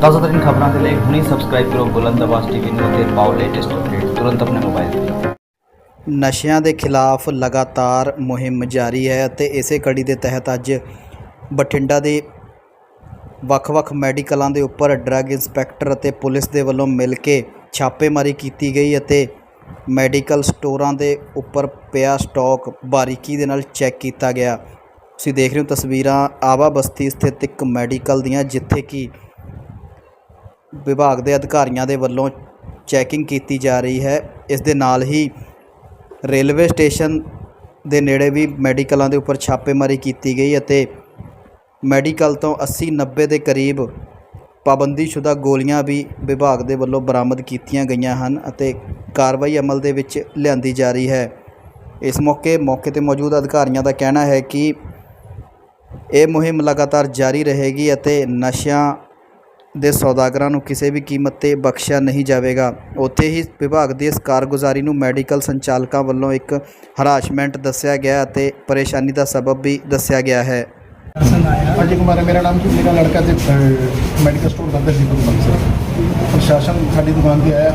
ਤਾਜ਼ਾ ਖਬਰਾਂ ਦੇ ਲਈ ਹੁਣੇ ਸਬਸਕ੍ਰਾਈਬ ਕਰੋ ਬੁਲੰਦ ਆਵਾਜ਼ ਟੀਵੀ ਨੂੰ ਅਤੇ ਪਾਓ ਲੇਟੈਸਟ ਅਪਡੇਟ ਤੁਰੰਤ ਆਪਣੇ ਮੋਬਾਈਲ ਤੇ। ਨਸ਼ਿਆਂ ਦੇ ਖਿਲਾਫ ਲਗਾਤਾਰ ਮੁਹਿੰਮ ਜਾਰੀ ਹੈ ਅਤੇ ਇਸੇ ਕੜੀ ਦੇ ਤਹਿਤ ਅੱਜ ਬਠਿੰਡਾ ਦੇ ਵੱਖ-ਵੱਖ ਮੈਡੀਕਲਾਂ ਦੇ ਉੱਪਰ ਡਰੱਗ ਇੰਸਪੈਕਟਰ ਅਤੇ ਪੁਲਿਸ ਦੇ ਵੱਲੋਂ ਮਿਲ ਕੇ ਛਾਪੇਮਾਰੀ ਕੀਤੀ ਗਈ ਅਤੇ ਮੈਡੀਕਲ ਸਟੋਰਾਂ ਦੇ ਉੱਪਰ ਪਿਆ ਸਟਾਕ ਬਾਰੀਕੀ ਦੇ ਨਾਲ ਚੈੱਕ ਕੀਤਾ ਗਿਆ। ਤੁਸੀਂ ਦੇਖ ਰਹੇ ਹੋ ਤਸਵੀਰਾਂ ਆਵਾ ਬਸਤੀ ਸਥਿਤ ਇੱਕ ਮੈਡੀਕਲ ਦੀਆਂ, ਜਿੱਥੇ ਕਿ ਵਿਭਾਗ ਦੇ ਅਧਿਕਾਰੀਆਂ ਦੇ ਵੱਲੋਂ ਚੈਕਿੰਗ ਕੀਤੀ ਜਾ ਰਹੀ ਹੈ। ਇਸ ਦੇ ਨਾਲ ਹੀ ਰੇਲਵੇ ਸਟੇਸ਼ਨ ਦੇ ਨੇੜੇ ਵੀ ਮੈਡੀਕਲਾਂ ਦੇ ਉੱਪਰ ਛਾਪੇਮਾਰੀ ਕੀਤੀ ਗਈ ਅਤੇ ਮੈਡੀਕਲ ਤੋਂ 80 90 ਦੇ ਕਰੀਬ ਪਾਬੰਦੀਸ਼ੁਦਾ ਗੋਲੀਆਂ ਵੀ ਵਿਭਾਗ ਦੇ ਵੱਲੋਂ ਬਰਾਮਦ ਕੀਤੀਆਂ ਗਈਆਂ ਹਨ ਅਤੇ ਕਾਰਵਾਈ ਅਮਲ ਦੇ ਵਿੱਚ ਲਿਆਂਦੀ ਜਾ ਰਹੀ ਹੈ। ਇਸ ਮੌਕੇ ਮੌਕੇ ਤੇ ਮੌਜੂਦ ਅਧਿਕਾਰੀਆਂ ਦਾ ਕਹਿਣਾ ਹੈ ਕਿ ਇਹ ਮੁਹਿੰਮ ਲਗਾਤਾਰ ਜਾਰੀ ਰਹੇਗੀ ਅਤੇ ਨਸ਼ਿਆਂ ਦੇ ਸੌਦਾਗਰਾਂ ਨੂੰ ਕਿਸੇ ਵੀ ਕੀਮਤ ਤੇ ਬਖਸ਼ਿਆ ਨਹੀਂ ਜਾਵੇਗਾ। ਉੱਥੇ ਹੀ ਵਿਭਾਗ ਦੀ ਇਸ ਕਾਰਗੁਜ਼ਾਰੀ ਨੂੰ ਮੈਡੀਕਲ ਸੰਚਾਲਕਾਂ ਵੱਲੋਂ ਇੱਕ ਹਰਾਸ਼ਮੈਂਟ ਦੱਸਿਆ ਗਿਆ ਅਤੇ ਪਰੇਸ਼ਾਨੀ ਦਾ ਸਬਬ ਵੀ ਦੱਸਿਆ ਗਿਆ ਹੈ। ਅਜੇ ਕੁਮਾਰ ਹੈ ਮੇਰਾ ਨਾਮ ਜੀ ਮੇਰਾ ਲੜਕਾ ਤੇ ਮੈਡੀਕਲ ਸਟੋਰ ਕਰਦਾ ਸੀ ਤੋਂ ਸਰ ਪ੍ਰਸ਼ਾਸਨ ਸਾਡੀ ਦੁਕਾਨ ਤੇ ਆਇਆ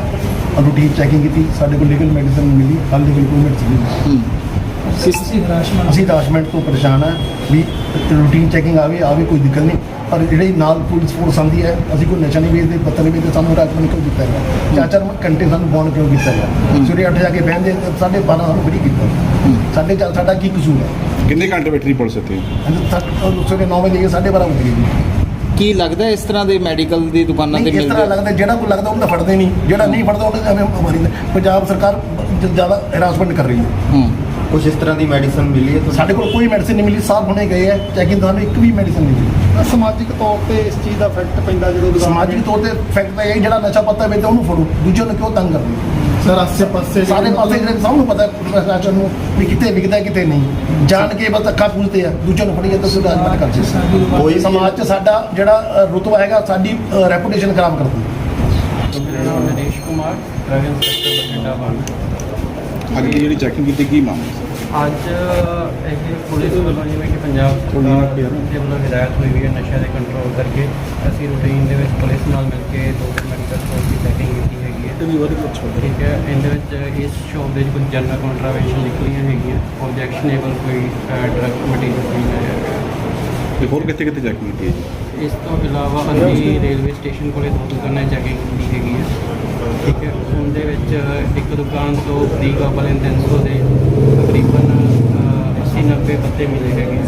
ਰੂਟੀਨ ਚੈਕਿੰਗ ਕੀਤੀ ਸਾਡੇ ਕੋਲ ਲੀਗਲ ਮੈਡੀਸਨ ਮਿਲੀ ਅਨਲੀਗਲ ਕੋਈ ਮੈਡੀਸਨ ਨਹੀਂ ਅਸੀਂ ਹਰਾਸ਼ਮੈਂਟ ਤੋਂ ਪਰੇਸ਼ਾਨ ਆ ਵੀ ਰੂਟੀਨ ਚੈਕਿੰਗ ਆਵੇ ਆਵੇ ਕੋਈ ਦਿੱਕਤ ਨਹੀਂ। ਪਰ ਜਿਹੜੇ ਨਾਲ ਪੁਲਿਸ ਫੋਰਸ ਆਉਂਦੀ ਹੈ ਅਸੀਂ ਕੋਈ ਨਸ਼ਾ ਨਹੀਂ ਵੇਚਦੇ ਪੱਤਰ ਨਹੀਂ ਵੇਚਦੇ ਸਾਨੂੰ ਹਰਾਸ਼ਮੈਂਟ ਕਿਉਂ ਕੀਤਾ ਹੈ ਚਾਰ ਚਾਰ ਘੰਟੇ ਸਾਨੂੰ ਬੌਂਡ ਕਿਉਂ ਕੀਤਾ ਹੈ। ਸਵੇਰੇ 8 ਜਾ ਕੇ ਬਹਿੰਦੇ ਸਾਢੇ 12 ਸਾਨੂੰ ਫਰੀ ਕੀਤਾ। ਸਾਡੇ ਚਾਰ ਸਾਡਾ ਕੀ ਕਸੂਰ ਹੈ? ਕਿੰਨੇ ਘੰਟੇ ਬੈਠੀ ਪੁਲਿਸ ਇੱਥੇ? ਸਵੇਰੇ 9 ਵਜੇ ਗਏ 12:30 ਵਜੇ ਗਏ ਕੀ ਲੱਗਦਾ ਇਸ ਤਰ੍ਹਾਂ ਦੇ ਮੈਡੀਕਲ ਦੀ ਦੁਕਾਨਾਂ ਤੇ ਨਹੀਂ ਇਸ ਤਰ੍ਹਾਂ ਮਿਲਦੇ ਲੱਗਦਾ ਜਿਹੜਾ ਕੋਈ ਲੱਗਦਾ ਉਹਨੂੰ ਤਾਂ ਫੜਦੇ ਨਹੀਂ। ਜਿਹੜਾ ਨਹੀਂ ਫੜਦਾ ਉਹਨੂੰ ਐਵੇਂ ਮਾਰੀ ਜਾਂਦੇ। ਪੰਜਾਬ ਸਰਕਾਰ ਜ਼ਿਆਦਾ ਹਰਾਸਮੈਂਟ ਕਰ ਰਹੀ ਹੈ। ਹੂੰ। ਕੁਝ ਇਸ ਤਰ੍ਹਾਂ ਦੀ ਮੈਡੀਸਨ ਮਿਲੀ ਹੈ ਸਾਡੇ ਕੋਲ ਕੋਈ ਮੈਡੀਸਿਨ ਨਹੀਂ ਮਿਲੀ ਸਾਫ਼ ਹੁਣੇ ਗਏ ਹੈ। ਚੈਕਿੰਗ ਤੁਹਾਨੂੰ ਇੱਕ ਵੀ ਮੈਡੀਸਿਨ ਨਹੀਂ ਮਿਲੀ। ਸਮਾਜਿਕ ਤੌਰ ਤੇ ਇਸ ਚੀਜ਼ ਦਾ ਇਫੈਕਟ ਪੈਂਦਾ ਜਦੋਂ ਦੁਕਾਨ ਸਮਾਜਿਕ ਤੌਰ ਤੇ ਫੈਕਟ ਤਾਂ ਇਹ ਹੈ, ਜਿਹੜਾ ਨਸ਼ਾ ਪੱਤਾ ਵੇਚਦਾ ਉਹਨੂੰ ਫੜੋ। ਦੂਜੇ ਨੂੰ ਕਿਉਂ ਤੰਗ ਕਰਦੇ? ਹੋ? ਸਰ ਆਸੇ ਪਾਸੇ ਸਾਰੇ ਪਾਸੇ ਜਿਹੜੇ ਸਭ ਨੂੰ ਪਤਾ ਹੈ ਪ੍ਰਸ਼ਾਸਨ ਨੂੰ ਵੀ ਕਿੱਥੇ ਵਿਕਦਾ ਕਿੱਥੇ ਨਹੀਂ। ਜਾਣ ਕੇ ਬਸ ਅੱਖਾਂ ਪੂਜਦੇ ਆ ਦੂਜੇ ਨੂੰ ਫੜੀ ਜਾਂਦੇ ਸੁਧਾਰ ਮਤ ਕਰਦੇ ਕੋਈ ਸਮਾਜ 'ਚ ਸਾਡਾ ਜਿਹੜਾ ਰੁਤਬਾ ਹੈਗਾ ਸਾਡੀ ਰੈਪੂਟੇਸ਼ਨ ਖਰਾਬ ਕਰਦੀ ਹੈ ਮੇਰਾ ਨਾਮ ਨਰੇਸ਼ ਕੁਮਾਰ ਡਰਗ ਇੰਸਪੈਕਟਰ ਬਠਿੰਡਾ ਅੱਜ ਦੀ ਜਿਹੜੀ ਚੈਕਿੰਗ ਕੀਤੀ ਕੀ ਮਾਮਲਾ ਸੀ? ਅੱਜ ਇਹ ਪੁਲਿਸ ਵੱਲੋਂ ਜਿਵੇਂ ਕਿ ਪੰਜਾਬ ਦੇ ਵੱਲੋਂ ਹਦਾਇਤ ਹੋਈ ਹੋਈ ਹੈ ਨਸ਼ਿਆਂ ਦੇ ਕੰਟਰੋਲ ਕਰਕੇ ਅਸੀਂ ਰੂਟੀਨ ਦੇ ਵਿੱਚ ਪੁਲਿਸ ਨਾਲ ਮਿਲ ਕੇ ਦੋ ਮੈਡੀਕਲ ਸਟੋਰ ਦੀ ਚੈਕਿੰਗ ਕੀਤੀ। ਹੈਗੀ ਹੈ ਠੀਕ ਹੈ ਇਹਦੇ ਵਿੱਚ ਇਸ ਸ਼ੋਪ ਦੇ ਵਿੱਚ ਕੁਝ ਜਨਰਲ ਕੰਟਰਾਵੈਂਸ਼ਨ ਨਿਕਲੀਆਂ ਹੈਗੀਆਂ। ਆਬਜੈਕਸ਼ਨੇਬਲ ਕੋਈ ਡਰਗ ਮਟੀਰੀਅਲ ਨਹੀਂ ਆਇਆ ਤੇ ਹੋਰ ਕਿੱਥੇ ਕਿੱਥੇ ਚੈਕਿੰਗ ਕੀਤੀ ਹੈ ਜੀ? ਇਸ ਤੋਂ ਇਲਾਵਾ ਅਸੀਂ ਰੇਲਵੇ ਸਟੇਸ਼ਨ ਕੋਲੇ ਦੋ ਦੁਕਾਨਾਂ ਚੈਕਿੰਗ ਕੀਤੀ ਹੈਗੀ ਹੈ ਠੀਕ ਹੈ ਉਹਦੇ ਵਿੱਚ ਇੱਕ ਦੁਕਾਨ ਤੋਂ ਫ੍ਰੀ ਕਾਪਲ 300 ਦੇ। ਤਕਰੀਬਨ 80 90 ਪੱਤੇ ਮਿਲੇ ਹੈਗੇ।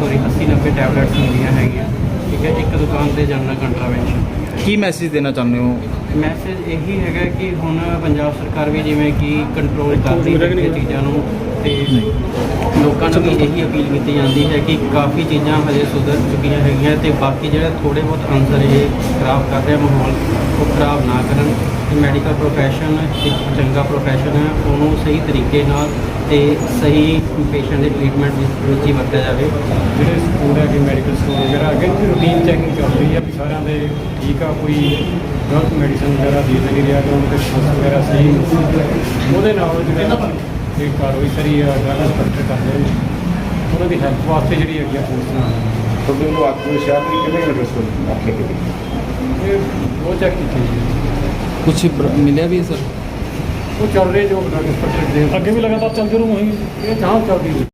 ਸੌਰੀ 80 90 ਟੈਬਲੇਟਸ ਮਿਲੀਆਂ ਹੈਗੀਆਂ। ਠੀਕ ਹੈ ਇੱਕ ਦੁਕਾਨ ਤੇ ਜਨਰਲ ਕੰਟਰਾਵੈਂਸ਼ਨ ਕੀ ਮੈਸੇਜ ਦੇਣਾ ਚਾਹੁੰਦੇ ਹੋ? ਮੈਸੇਜ ਇਹੀ ਹੈਗਾ ਕਿ ਹੁਣ ਪੰਜਾਬ ਸਰਕਾਰ ਵੀ ਜਿਵੇਂ ਕਿ ਕੰਟਰੋਲ ਕਰ ਰਹੀ ਹੈ ਇਹ ਚੀਜ਼ਾਂ ਨੂੰ ਤੇ ਲੋਕਾਂ ਨੂੰ ਵੀ ਇਹੀ ਅਪੀਲ ਕੀਤੀ ਜਾਂਦੀ ਹੈ ਕਿ ਕਾਫੀ ਚੀਜ਼ਾਂ ਹਜੇ ਸੁਧਰ ਚੁੱਕੀਆਂ ਹੈਗੀਆਂ ਤੇ ਬਾਕੀ ਜਿਹੜਾ ਥੋੜੇ ਬਹੁਤ ਅੰਸਰ ਇਹ ਖਰਾਬ ਕਰ ਰਿਹਾ ਮਾਹੌਲ ਉਹ ਖਰਾਬ ਨਾ ਕਰਨ। ਤੇ ਮੈਡੀਕਲ ਪ੍ਰੋਫੈਸ਼ਨ ਇੱਕ ਚੰਗਾ ਪ੍ਰੋਫੈਸ਼ਨ ਹੈ ਉਹਨੂੰ ਸਹੀ ਤਰੀਕੇ ਨਾਲ ਤੇ ਸਹੀ ਪੇਸ਼ੈਂਟ ਦੇ ਟ੍ਰੀਟਮੈਂਟ ਵਿੱਚ ਹੀ ਵਰਤਿਆ ਜਾਵੇ। ਜਿਹੜੇ ਸਕੂਲ ਹੈਗੇ ਮੈਡੀਕਲ ਸਟੋਰ ਵਗੈਰਾ ਅੱਗੇ ਵੀ ਰੂਟੀਨ ਚੈਕਿੰਗ ਚੱਲ ਰਹੀ ਹੈ ਵੀ ਸਾਰਿਆਂ ਦੇ ਠੀਕ ਆ ਕੋਈ ਗਲਤ ਮੈਡੀਸਨ ਵਗੈਰਾ ਦੇ ਨਹੀਂ ਰਿਹਾ ਕਿ ਉਹਨਾਂ ਦੇ ਵਗੈਰਾ ਸਹੀ। ਉਹਦੇ ਨਾਲ ਜਿਹੜਾ ਇਹ ਕਾਰਵਾਈ ਕਰੀ ਆ ਡਰਗ ਇੰਸਪੈਕਟਰ ਕਰਦੇ ਨੇ। ਉਹਨਾਂ ਦੀ ਹੈਲਪ ਵਾਸਤੇ ਜਿਹੜੀ ਹੈਗੀ ਆ ਫੋਰਸ ਨਾਲ ਤੁਹਾਡੇ ਵੱਲੋਂ ਆਤਮ ਦੀ ਕਿੰਨੇ ਘੰਟੇ ਸਟੋਰ ਆਪਣੇ ਕੀਤੀ ਇਹ ਉਹ ਚੈੱਕ ਕੀਤੀ ਜੀ। ਕੁਝ ਮਿਲਿਆ ਵੀ ਹੈ ਸਰ? ਉਹ ਚੱਲ ਰਹੇ ਜੋ ਡਰਗ ਇੰਸਪੈਕਟਰ ਦੇ ਅੱਗੇ ਵੀ ਲਗਾਤਾਰ ਚੱਲਦੀ ਰਹੂ ਇਹ ਚਾਹ ਚੱਲਦੀ ਰਹੂ।